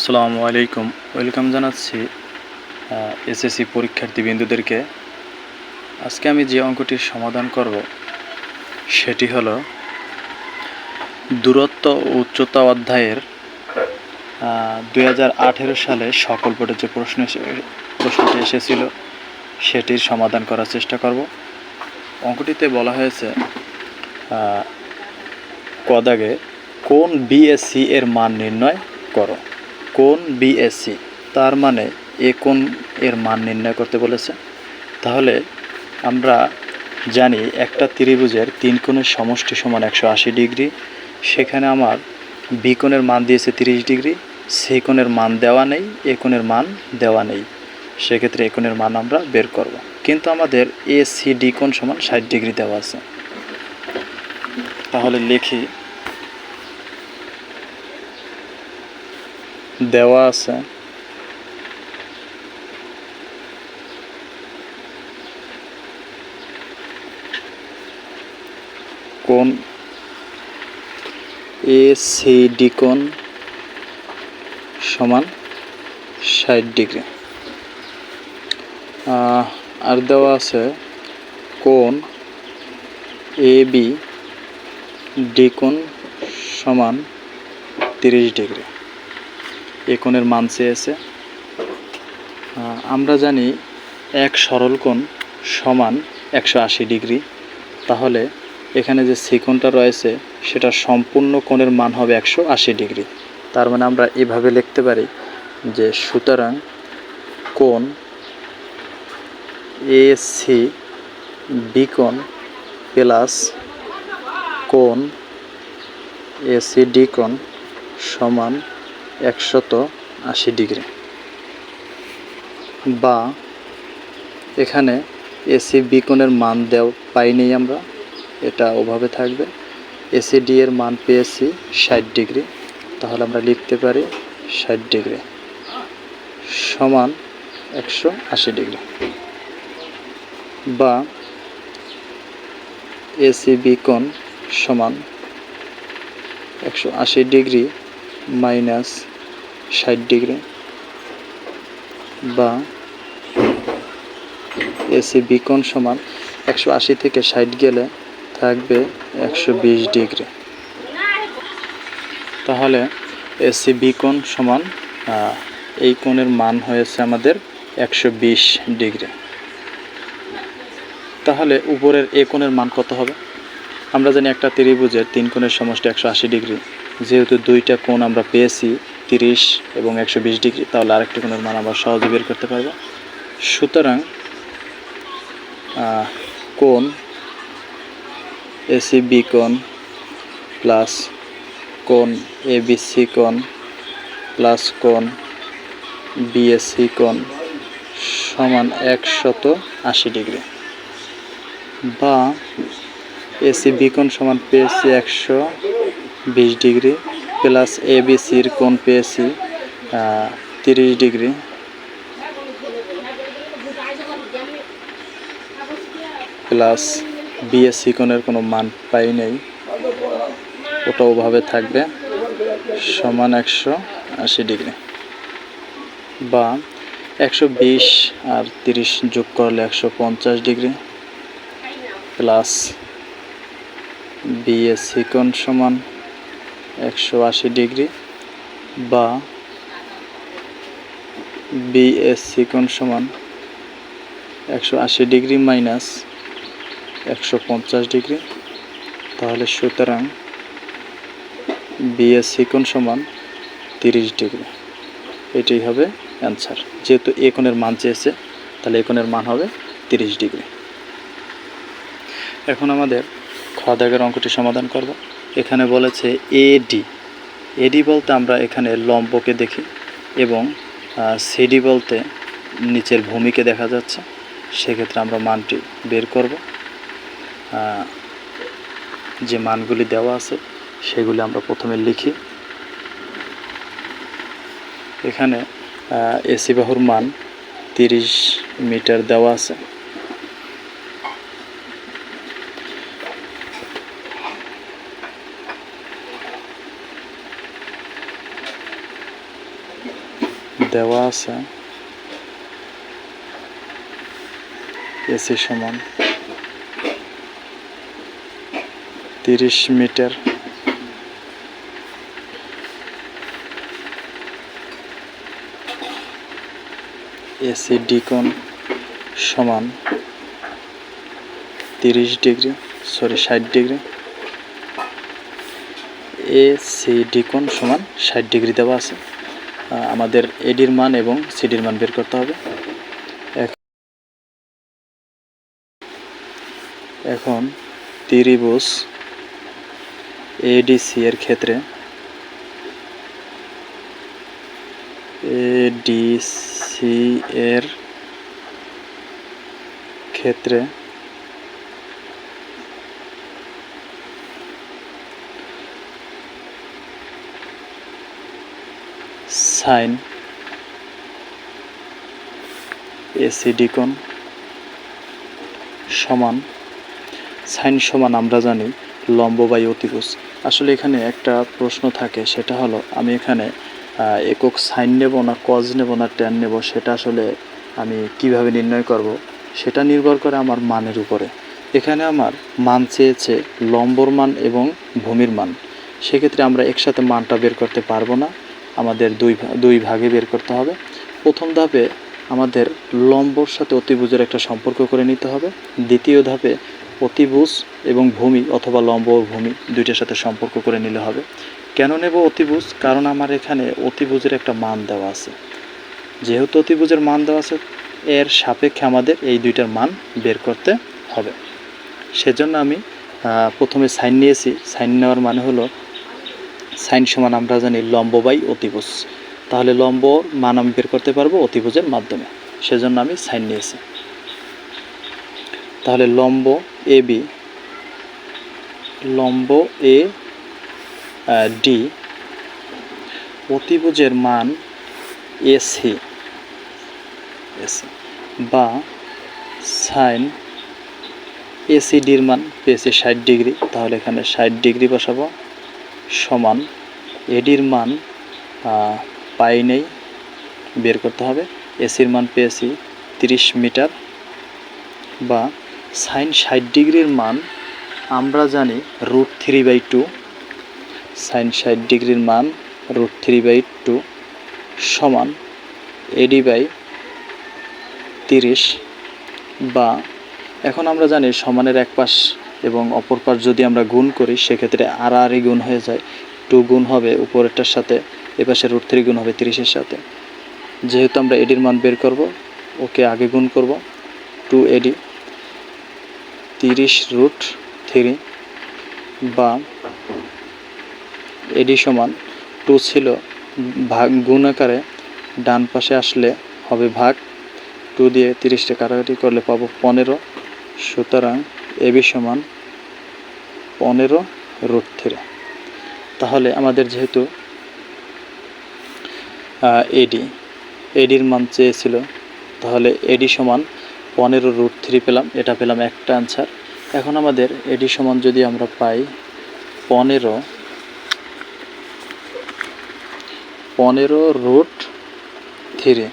আসসালামু আলাইকুম। ওয়েলকাম জানাচ্ছি এসএসসি পরীক্ষার্থী বিন্দুদেরকে আজকে আমি যে অঙ্কটির সমাধান করব, সেটি হলো দূরত্ব উচ্চতা অধ্যায়ের দু হাজার আঠেরো সালে সকল বোর্ডে যে প্রশ্ন প্রশ্নটি এসেছিল, সেটির সমাধান করার চেষ্টা করব। অঙ্কটিতে বলা হয়েছে কদাগে কোন বিএসসি এর মান নির্ণয় করো। কোন বিএসসি তার মানে এ কোন এর মান নির্ণয় করতে বলেছে। তাহলে আমরা জানি একটা ত্রিভুজের তিন কোণের সমষ্টি সমান একশো আশি ডিগ্রি, সেখানে আমার বি কোণের মান দিয়েছে তিরিশ ডিগ্রি সেই কোণের মান দেওয়া নেই এ কোণের মান দেওয়া নেই। সেক্ষেত্রে এ কোণের মান আমরা বের করব। কিন্তু আমাদের এ সি ডি কোণ সমান ষাট ডিগ্রি দেওয়া আছে। তাহলে লিখি দেওয়া আছে। কোন? এ, সি, ডি কোণ সমান ষাট ডিগ্রি। আর দেওয়া আছে কোন? এ, বি, ডি কোণ সমান তিরিশ ডিগ্রি। এ কোণের মান চেয়েছে আহ, আমরা জানি এক সরল কোণ সমান একশো আশি ডিগ্রি। তাহলে এখানে যে সিকোণটা রয়েছে সেটা সম্পূর্ণ কোণের মান হবে একশো আশি ডিগ্রি। তার মানে আমরা এভাবে লিখতে পারি যে সুতরাং কোণ এ সি বি কোণ প্লাস কোণ এ সি ডি কোণ সমান একশত আশি ডিগ্রি। বা এখানে এসি বিকোণের মান দেও পাইনি আমরা, এটা ওভাবে থাকবে। এসি ডি এর মান পেয়েছি ষাট ডিগ্রি, তাহলে আমরা লিখতে পারি ষাট ডিগ্রি সমান একশো আশি ডিগ্রি। বা এসি বিকোণ সমান একশো আশি ডিগ্রি মাইনাস ষাট ডিগ্রি বা এসি বিকোণ সমান একশো আশি থেকে ষাট গেলে থাকবে একশো বিশ ডিগ্রি। তাহলে এসি বিকোণ সমান এই কোণের মান হয়েছে আমাদের একশো বিশ ডিগ্রি। তাহলে উপরের এ কোণের মান কত হবে? আমরা জানি একটা ত্রিভুজের তিন কোণের সমষ্টি একশো আশি ডিগ্রি। যেহেতু দুইটা কোণ আমরা পেয়েছি তিরিশ এবং একশো বিশ ডিগ্রি, তাহলে আরেকটি কোণের মান আমরা সহজে বের করতে পারব। সুতরাং কোণ এসি বি কোণ প্লাস কোণ এ বি সি কোণ প্লাস কোণ বিএসসি কোণ সমান একশত আশি ডিগ্রি। বা এসি বি কোণ সমান পেয়েছি একশো বিশ ডিগ্রি। প্লাস এ, বি সির কোণ পেয়েছি তিরিশ ডিগ্রি। প্লাস বিএসসি কোণের কোনো মান পাই নেই। ওটা ওভাবে থাকবে, সমান একশো আশি ডিগ্রি। বা একশো বিশ আর তিরিশ যোগ করলে একশো পঞ্চাশ ডিগ্রি। প্লাস বিএসসি কোণ সমান একশো আশি ডিগ্রি বা বিএসসি কোণ সমান একশো আশি ডিগ্রি মাইনাস একশো পঞ্চাশ ডিগ্রি। তাহলে সুতরাং বিএসসি কোণ সমান তিরিশ ডিগ্রি। এটাই হবে অ্যান্সার। যেহেতু এ কোণের মান চেয়েছে, তাহলে এ কোণের মান হবে তিরিশ ডিগ্রি। এখন আমাদের খ দাগের অঙ্কটি সমাধান করব। এখানে বলেছে এডি এডি বলতে আমরা এখানে লম্বকে দেখি এবং সিডি বলতে নিচের ভূমিকে দেখা যাচ্ছে। সেক্ষেত্রে আমরা মানটি বের করব। যে মানগুলি দেওয়া আছে, সেগুলি আমরা প্রথমে লিখি। এখানে এসি বাহুর মান তিরিশ মিটার দেওয়া আছে। দেওয়া আছে। এসি সমান তিরিশ মিটার। এসি ডিকন সমান তিরিশ ডিগ্রি, সরি, ষাট ডিগ্রি। এ ডিকন সমান ষাট ডিগ্রি দেওয়া আছে। আমাদের এডির মান এবং সিডির মান বের করতে হবে। এখ- এখন ত্রিভুজ এডিসি এর ক্ষেত্রে এডিসি এর ক্ষেত্রে সাইন এসিডি কোণ সমান, সাইন সমান আমরা জানি লম্ব বাই অতিভুজ। আসলে এখানে একটা প্রশ্ন থাকে, সেটা হলো আমি এখানে একক সাইন নেব না কজ নেব না ট্যান নেব, সেটা আসলে আমি কীভাবে নির্ণয় করব? সেটা নির্ভর করে আমার মানের উপরে। এখানে আমার মান চেয়েছে লম্বর মান এবং ভূমির মান। সেক্ষেত্রে আমরা একসাথে মানটা বের করতে পারব না। আমাদের দুই দুই ভাগে বের করতে হবে। প্রথম ধাপে আমাদের লম্বর সাথে অতিভুজের একটা সম্পর্ক করে নিতে হবে। দ্বিতীয় ধাপে অতিভুজ এবং ভূমি অথবা লম্ব ও ভূমি দুইটার সাথে সম্পর্ক করে নিলে হবে। কেন নেব অতিভুজ? কারণ আমার এখানে অতিভুজের একটা মান দেওয়া আছে। যেহেতু অতিভুজের মান দেওয়া আছে, এর সাপেক্ষে আমাদের এই দুইটার মান বের করতে হবে। সেজন্য আমি প্রথমে সাইন নিয়েছি। সাইন নেওয়ার মানে হলো সাইন সমান আমরা জানি লম্ব বাই অতিভুজ। তাহলে লম্ব মান আমি বের করতে পারব অতিভুজের মাধ্যমে। সেজন্য আমি সাইন নিয়েছি। তাহলে লম্ব এ বি, লম্ব এ ডি, অতিভুজের মান এসি এসি বা সাইন এসিডির মান পেয়েছি ষাট ডিগ্রি। তাহলে এখানে ষাট ডিগ্রি বসাবো। সমান এডির মান পাই নেই, বের করতে হবে। এসির মান পেয়েছি তিরিশ মিটার বা সাইন ষাট ডিগ্রির মান আমরা জানি root three by two sine ষাট ডিগ্রির মান রুট থ্রি বাই টু সমান এডি বাই তিরিশ বা এখন আমরা জানি সমানের এক পাশ এবং অপর পাশ যদি আমরা গুণ করি, সেক্ষেত্রে আরই গুণ হয়ে যায়। টু গুণ হবে উপরেরটার সাথে এপাশে রুট থ্রি গুণ হবে তিরিশের সাথে। যেহেতু আমরা এডির মান বের করব, ওকে আগে গুণ করব, টু এডি তিরিশ রুট থ্রি বা এডি সমান টু ছিল ভাগ গুণ আকারে ডান পাশে আসলে হবে ভাগ। টু দিয়ে তিরিশটা কাটাকাটি করলে পাবো পনেরো। সুতরাং এবি সমান পনেরো রুট থ্রি। তাহলে আমাদের যেহেতু এডি এডির মান চেয়েছিল, তাহলে এডি সমান পনেরো রুট থ্রি পেলাম, এটা পেলাম একটা অ্যান্সার এখন আমাদের এডি সমান যদি আমরা পাই পনেরো পনেরো রুট থ্রি।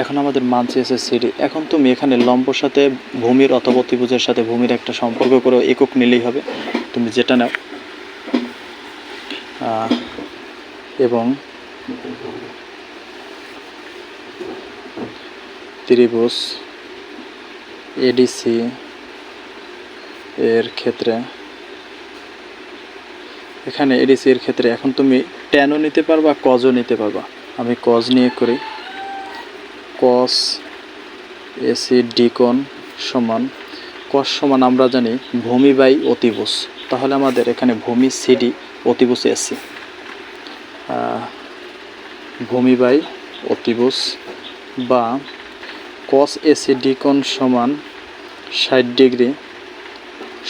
এখন আমাদের মান চেয়েছে সিডি। এখন তুমি এখানে লম্বর সাথে ভূমির অথবা অতিভুজের সাথে ভূমির একটা সম্পর্ক করে একক নিলেই হবে। তুমি যেটা নাও। এবং ত্রিভুজ এডিসি এর ক্ষেত্রে, এখানে এডিসি এর ক্ষেত্রে এখন তুমি ট্যানও নিতে পারবা কজও নিতে পারবা। আমি কজ নিয়ে করি। কস এসি ডিকন সমান কস সমান আমরা জানি ভূমি বাই অতিভুজ। তাহলে আমাদের এখানে ভূমি সিডি অতিভুজ এসি ভূমি বাই অতিভুজ বা কস এসি ডিকন সমান ষাট ডিগ্রি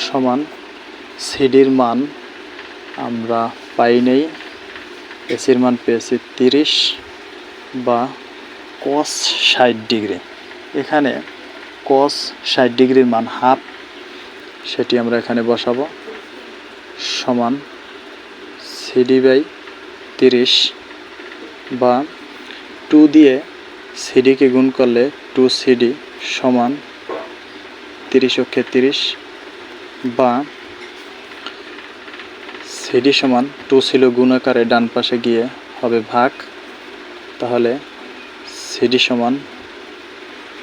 সমান সিডির মান আমরা পাই নেই। এসির মান পেয়েছি তিরিশ বা কস ষাট ডিগ্রি। এখানে কস ষাট ডিগ্রির মান হাফ, সেটি আমরা এখানে বসাবো। সমান সিডি বাই তিরিশ বা টু দিয়ে সিডিকে গুণ করলে টু সিডি সমান তিরিশ অক্ষে তিরিশ বা সিডি সমান টু ছিল গুণ আকারে ডান পাশে গিয়ে হবে ভাগ। তাহলে সিডি সমান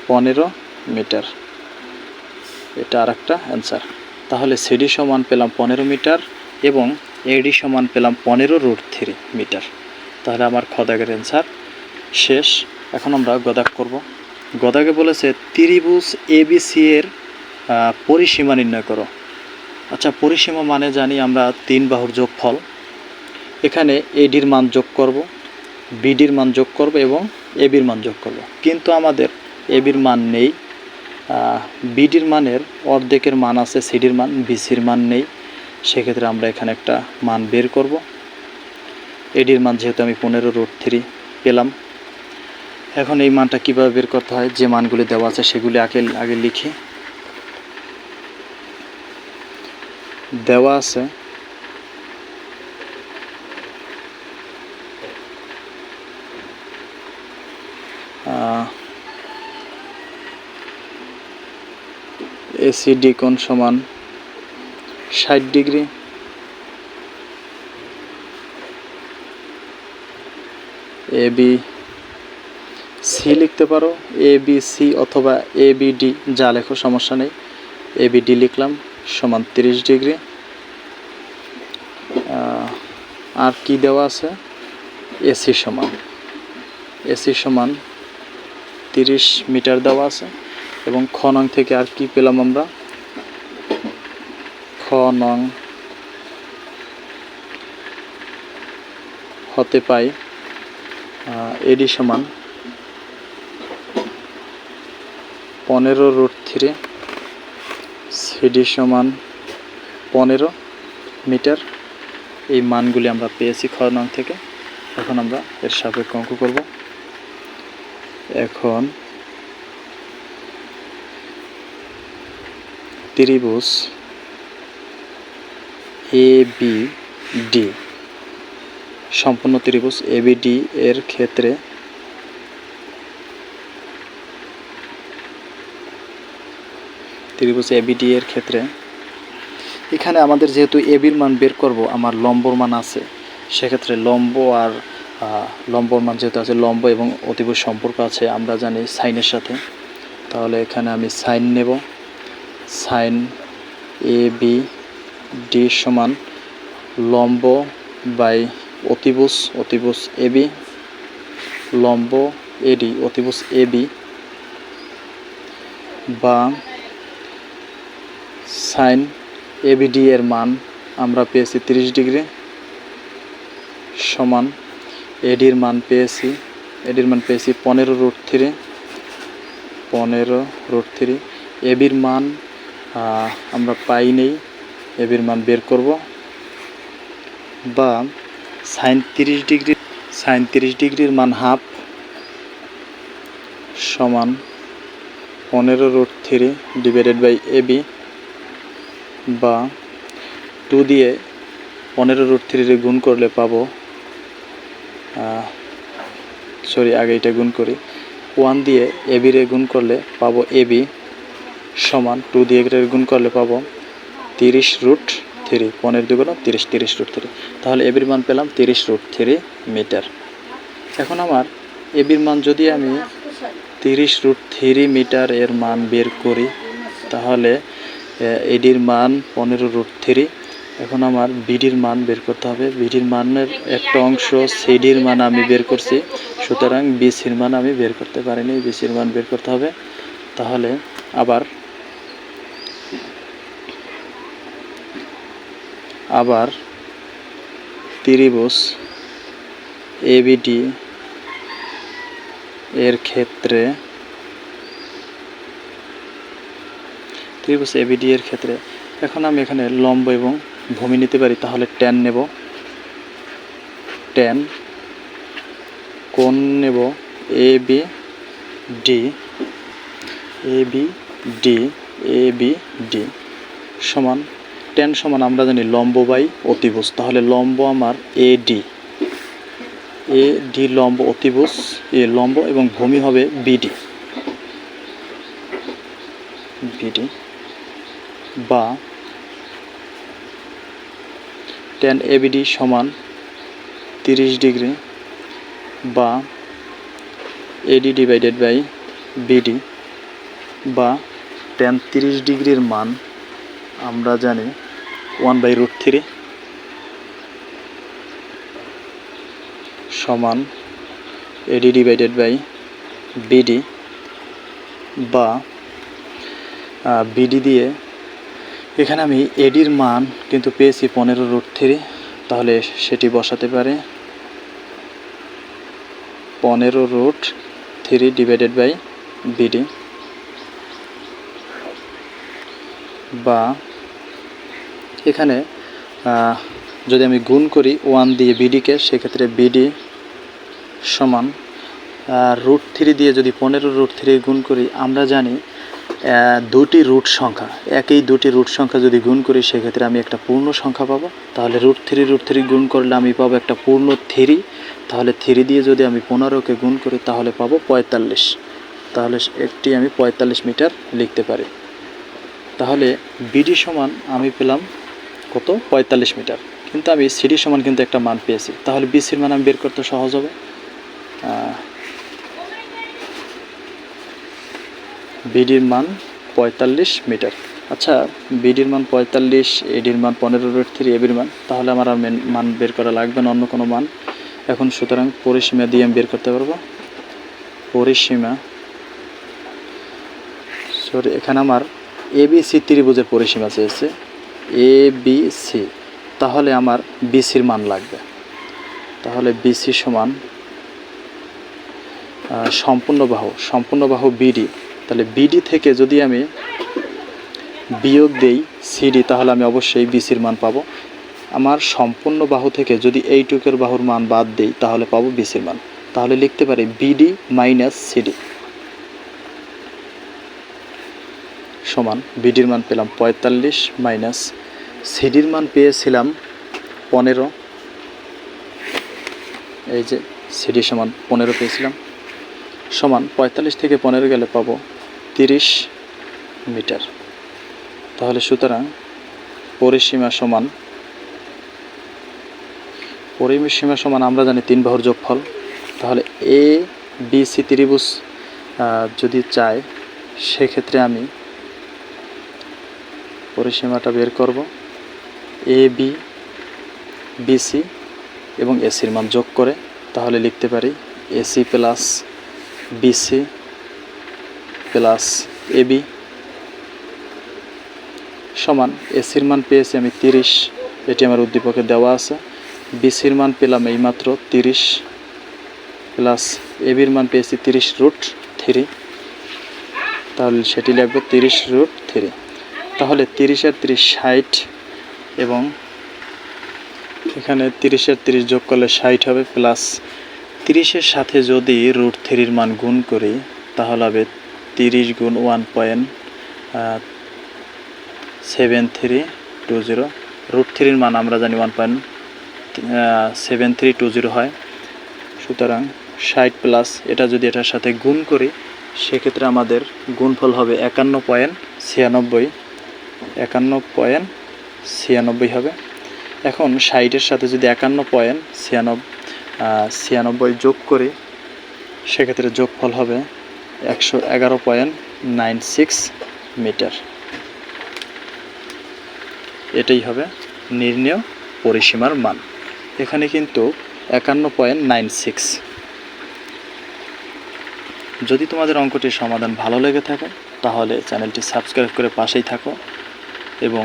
পনেরো মিটার। এটা আর একটা অ্যান্সার। তাহলে সিডি সমান পেলাম পনেরো মিটার এবং এডি সমান পেলাম পনেরো রুট থ্রি মিটার। তাহলে আমার খদাগের অ্যান্সার শেষ। এখন আমরা গদাক করব। গদাকে বলেছে ত্রিভুজ এবিসি এর পরিসীমা নির্ণয় করো। আচ্ছা পরিসীমা মানে জানি আমরা তিন বাহুর যোগফল। এখানে এডির মান যোগ করব। বিডির মান যোগ করব এবং এবির মান যোগ করব। কিন্তু আমাদের এবির মান নেই বিডির মানের অর্ধেকের মান আছে, সিডির মান, বিসির মান নেই। সেক্ষেত্রে আমরা এখানে একটা মান বের করব। এডির মান যেহেতু আমি পনেরো রুট থ্রি পেলাম, এখন এই মানটা কীভাবে বের করতে হয়? যে মানগুলি দেওয়া আছে সেগুলি আগে আগে লিখি। দেওয়া আছে এসিডি কোণ সমান ষাট ডিগ্রি। এ, বি, সি লিখতে পারো। এ, বি, সি অথবা এ, বি, ডি, যা লেখো, সমস্যা নেই। এ, বি, ডি লিখলাম, সমান তিরিশ ডিগ্রি। আর কি দেওয়া আছে? এসি সমান। এসি সমান তিরিশ মিটার দেওয়া আছে। এবং খ নং থেকে আর কি পেলাম আমরা? খ নং হতে পাই এডি সমান পনেরো রুট থ্রি সিডি সমান পনেরো মিটার। এই মানগুলি আমরা পেয়েছি খ নং থেকে। এখন আমরা এর সাপেক্ষে অঙ্ক করব। এখন ত্রিভুজ এ বি ডি সম্পূর্ণ ত্রিভুজ এ বি ডি এর ক্ষেত্রে। ত্রিভুজ এ বি ডি এর ক্ষেত্রে। এখানে আমাদের যেহেতু এবির মান বের করব, আমার লম্বর মান আছে। সেক্ষেত্রে লম্ব আর লম্বর মান যেহেতু আছে, লম্ব এবং অতিভুজ সম্পর্ক আছে, আমরা জানি সাইনের সাথে। তাহলে এখানে আমি সাইন নেব। সাইন এ, বি, ডি সমান লম্ব বাই অতিভুজ অতিভুজ এ, বি, লম্ব এডি অতিভুজ এ, বি বা সাইন এ এবিডি এর মান আমরা পেয়েছি তিরিশ ডিগ্রি সমান এডির মান পেয়েছি এডির মান পেয়েছি পনেরো রুট থ্রি, পনেরো রুট থ্রি এবির মান আমরা পাই নেই, এবির মান বের করব। বা সাইন তিরিশ ডিগ্রি সাইন তিরিশ ডিগ্রির মান হাফ সমান পনেরো root three divided by AB বা টু দিয়ে পনেরো রুট থ্রিরে গুণ করলে পাবো সরি, আগে এটা গুণ করি। ওয়ান দিয়ে এবি রে গুণ করলে পাবো এবি সমান টু দিয়ে এটারে গুণ করলে পাবো তিরিশ রুট থ্রি পনেরো দুগুণ তিরিশ তিরিশ রুট থ্রি তাহলে এবির মান পেলাম তিরিশ রুট থ্রি মিটার এখন আমার এবির মান যদি আমি তিরিশ রুট থ্রি মিটার এর মান বের করি, তাহলে এডির মান পনেরো রুট থ্রি এখন আমার বিডির মান বের করতে হবে। বিডির মানের একটা অংশ সিডির মান আমি বের করছি, সুতরাং বিসির মান আমি বের করতে পারিনি। বিসির মান বের করতে হবে। তাহলে আবার আবার ত্রিভুজ এবিডি এর ক্ষেত্রে ত্রিভুজ এবিডি এর ক্ষেত্রে। এখন আমি এখানে লম্ব এবং ভূমি নিতে পারি, তাহলে ট্যান নেব। ট্যান কোণ নেব A B D A B D A B D সমান ট্যান সমান আমরা জানি লম্ব বাই অতিভুজ। তাহলে লম্ব আমার এ ডি এ ডি লম্ব অতিভুজ এ লম্ব এবং ভূমি হবে বিডি বিডি বা টেন এ এবিডি সমান তিরিশ ডিগ্রি বা এডি ডিভাইডেড বাই বিডি বা টেন তিরিশ ডিগ্রির মান আমরা জানি ওয়ান বাই রুট থ্রি সমান এডি ডিভাইডেড বাই বিডি বা বিডি দিয়ে। এখানে আমি এডির মান কিন্তু পেয়েছি পনেরো রুট থ্রি, তাহলে সেটি বসাতে পারে পনেরো root three divided by BD বা এখানে যদি আমি গুণ করি ওয়ান দিয়ে বিডিকে সেক্ষেত্রে বিডি সমান রুট থ্রি দিয়ে যদি পনেরো রুট থ্রি গুণ করি, আমরা জানি দুটি রুট সংখ্যা, একই দুটি রুট সংখ্যা যদি গুণ করি, সেক্ষেত্রে আমি একটা পূর্ণ সংখ্যা পাবো। তাহলে রুট থ্রি রুট থ্রি গুণ করলে আমি পাবো একটা পূর্ণ থ্রি তাহলে থ্রি দিয়ে যদি আমি পনেরোকে গুণ করি, তাহলে পাবো পঁয়তাল্লিশ। তাহলে একটি আমি পঁয়তাল্লিশ মিটার লিখতে পারি। তাহলে বিডি সমান আমি পেলাম কত? পঁয়তাল্লিশ মিটার। কিন্তু আমি সিডি সমান কিন্তু একটা মান পেয়েছি। তাহলে বিসির মান আমি বের করতে সহজ হবে। বিডির মান পঁয়তাল্লিশ মিটার। আচ্ছা বিডির মান পঁয়তাল্লিশ এডির মান পনেরো রুট থ্রি এবির মান, তাহলে আমার আর মেন- বের করা লাগবে না, অন্য কোনো মান। এখন সুতরাং পরিসীমা দিয়ে আমি বের করতে পারব। পরিসীমা সরি এখানে আমার এ বি সি ত্রিভুজের পরিসীমা চেয়েছে। এ বি সি তাহলে আমার বিসির মান লাগবে। তাহলে বিসি সমান সম্পূর্ণ বাহু সম্পূর্ণ বাহু বিডি তাহলে বিডি থেকে যদি আমি বিয়োগ দেই সিডি তাহলে আমি অবশ্যই বিসির মান পাবো। আমার সম্পূর্ণ বাহু থেকে যদি এইটুকের বাহুর মান বাদ দেই, তাহলে পাবো বিসির মান। তাহলে লিখতে পারি বিডি মাইনাস সিডি সমান, বিডির মান পেলাম পঁয়তাল্লিশ মাইনাস সিডির মান পেয়েছিলাম পনেরো। এই যে সিডি সমান পনেরো পেয়েছিলাম। সমান পঁয়তাল্লিশ থেকে পনেরো গেলে পাবো তিরিশ মিটার। তাহলে সুতরাং পরিসীমা সমান পরিসীমা সমান আমরা জানি তিন বাহুর যোগফল। তাহলে এ বি সি ত্রিভুজ যদি চাই, সেক্ষেত্রে আমি পরিসীমাটা বের করব। এ বি বিসি এবং এসির মান যোগ করে তাহলে লিখতে পারি AC plus BC plus AB সমান এসির মান পেয়েছি আমি তিরিশ। এটি আমার উদ্দীপকে দেওয়া আছে। বিসির মান পেলাম এইমাত্র তিরিশ প্লাস এবির মান পেয়েছি তিরিশ রুট থ্রি তাহলে সেটি লিখব তিরিশ রুট থ্রি তাহলে তিরিশের তিরিশ ষাট এবং এখানে তিরিশের তিরিশ যোগ করলে ষাট হবে প্লাস তিরিশের সাথে যদি রুট থ্রির মান গুণ করি, তাহলে হবে তিরিশ গুণ one point seven three two zero. Root থ্রির মান আমরা জানি one point seven three two zero হয়। সুতরাং ষাট প্লাস এটা যদি এটার সাথে গুণ করি, সেক্ষেত্রে আমাদের গুণফল হবে একান্ন পয়েন্ট ছিয়ানব্বই। একান্ন পয়েন্ট ছিয়ানব্বই হবে। এখন ষাটের সাথে যদি একান্ন পয়েন্ট ছিয়ানব্বই ছিয়ানব্বই যোগ করি, সেক্ষেত্রে যোগফল হবে একশো এগারো পয়েন্ট নাইন সিক্স মিটার। এটাই হবে নির্ণেয় পরিসীমার মান। এখানে কিন্তু একান্ন পয়েন্ট নাইন সিক্স। যদি তোমাদের অঙ্কটির সমাধান ভালো লেগে থাকে, তাহলে চ্যানেলটি সাবস্ক্রাইব করে পাশেই থাকো। এবং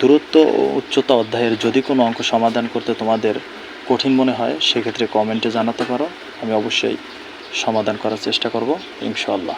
দূরত্ব ও উচ্চতা অধ্যায়ের যদি কোনো অঙ্ক সমাধান করতে তোমাদের কঠিন মনে হয়, সেক্ষেত্রে কমেন্টে জানাতে পারো। আমি অবশ্যই সমাধান করার চেষ্টা করব, ইনশাআল্লাহ।